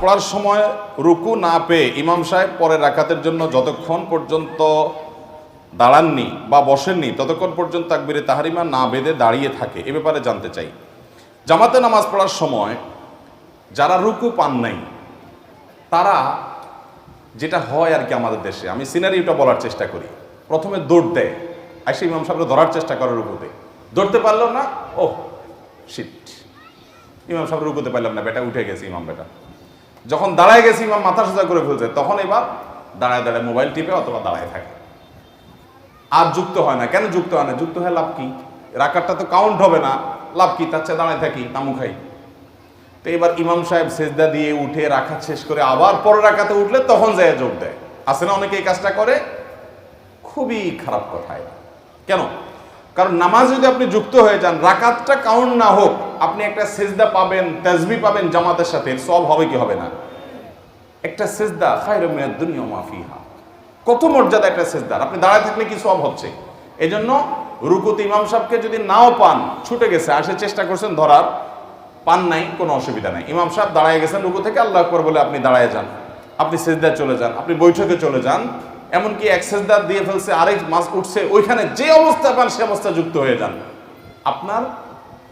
পড়ার সময় রুকু না পেয়ে ইমাম সাহেব পরের রাকাতের জন্য যতক্ষণ পর্যন্ত দাঁড়াননি বা বসেননি, ততক্ষণ পর্যন্ত তাকবিরে তাহারিমা না বেঁধে দাঁড়িয়ে থাকে। এ ব্যাপারে জানতে চাই। জামাতে নামাজ পড়ার সময় যারা রুকু পান নাই, তারা যেটা হয় আর কি আমাদের দেশে, আমি সিনারিওটা বলার চেষ্টা করি। প্রথমে দৌড় দেয় এসে ইমাম সাহেবকে ধরার চেষ্টা করে রুকুতে। দৌড়তে পারল না ও শিট ইমাম সাহেব রুকুতে পারলাম না, বেটা উঠে গেছে, ইমাম বেটা। যখন দাঁড়ায় গেছে, ইমাম মাথা সোজা করে ফেলছে, তখন এবার দাঁড়ায় দাঁড়ায় মোবাইল টিপে অথবা দাঁড়ায় থাকে। আর যুক্ত হয় না। কেন যুক্ত হয় না? যুক্ত হয় লাভ কি? রাকারটা তো কাউন্ট হবে না। লাভ কি? তার চেয়ে দাঁড়ায় থাকি তামু খাই। তো এবার ইমাম সাহেব সেজদা দিয়ে উঠে রাখাত শেষ করে আবার পরে রাখাতে উঠলে তখন যায় যোগ দেয়। আসে না অনেকে এই কাজটা করে? খুবই খারাপ কথা কেন? কারণ নামাজ যদি আপনি যুক্ত হয়ে যান, রাকাতটা কাউন্ট না হোক আপনি একটা সেজদা পাবেন, তাজবি পাবেন জামাতের সাথে সব হবে কি হবে না? একটা সেজদা খায়রুম মিনাদ দুনিয়া ওয়া মা কত মর্যাদা একটা সেজদার? আপনি দাঁড়ায় থাকলে কি সব হচ্ছে? এই জন্য রুকুতে ইমাম সাহেবকে যদি নাও পান, ছুটে গেছে, আসে চেষ্টা করছেন, ধরার পান নাই, কোনো অসুবিধা নাই। ইমাম সাহেব দাঁড়ায় গেছেন রুকু থেকে, আল্লাহ আকবর বলে আপনি দাঁড়ায় যান। আপনি সেজদায় চলে যান, আপনি বৈঠকে চলে যান। এমনকি এক সেজদার দিয়ে ফেলছে, আরেক মাস উঠছে, ওইখানে যে অবস্থা পান, সে অবস্থা যুক্ত হয়ে যান। আপনার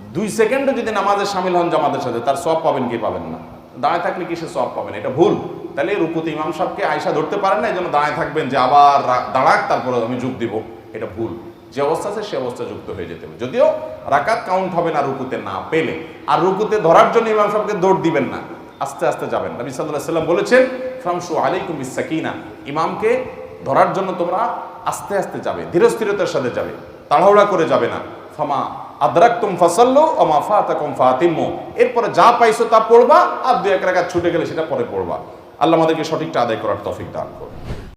দুই সেকেন্ডও যদি নামাজে সামিল হন জামাতের সাথে, তার সব পাবেন কি পাবেন না? দাঁড়ায় থাকলে কিসে সব পাবেন? এটা ভুল। তাহলে রুকুতে ইমাম সাহেবকে আয়সা ধরতে পারেন না, এই জন্য দাঁড়ায় থাকবেন যে আবার দাঁড়াক, তারপরে আমি যোগ দিব। এটা ভুল। যে অবস্থা আছে, সে অবস্থা যুক্ত হয়ে যেতে হবে। যদিও রাকাত কাউন্ট হবে না রুকুতে না পেলে। আর রুকুতে ধরার জন্য ইমাম সাহেবকে দৌড় দিবেন না। আস্তে আস্তে যাবেন। নবী সাল্লাহ সাল্লাম বলেছেন ফ্রামসু আলাইকুম ইসাকিনা ইমামকে ধরার জন্য তোমরা আস্তে আস্তে যাবে, ধীরস্থিরতার সাথে যাবে, তাড়াহুড়া করে যাবে না। ফামা আদরাক তুম ফাসাল্লো আমা ফাতাকুম ফাতিমু। এরপরে যা পাইছো তা পড়বা, আর দু এক রাকাত ছুটে গেলে সেটা পরে পড়বা। আল্লাহ আমাদেরকে সঠিকটা আদায় করার তৌফিক দান করুন।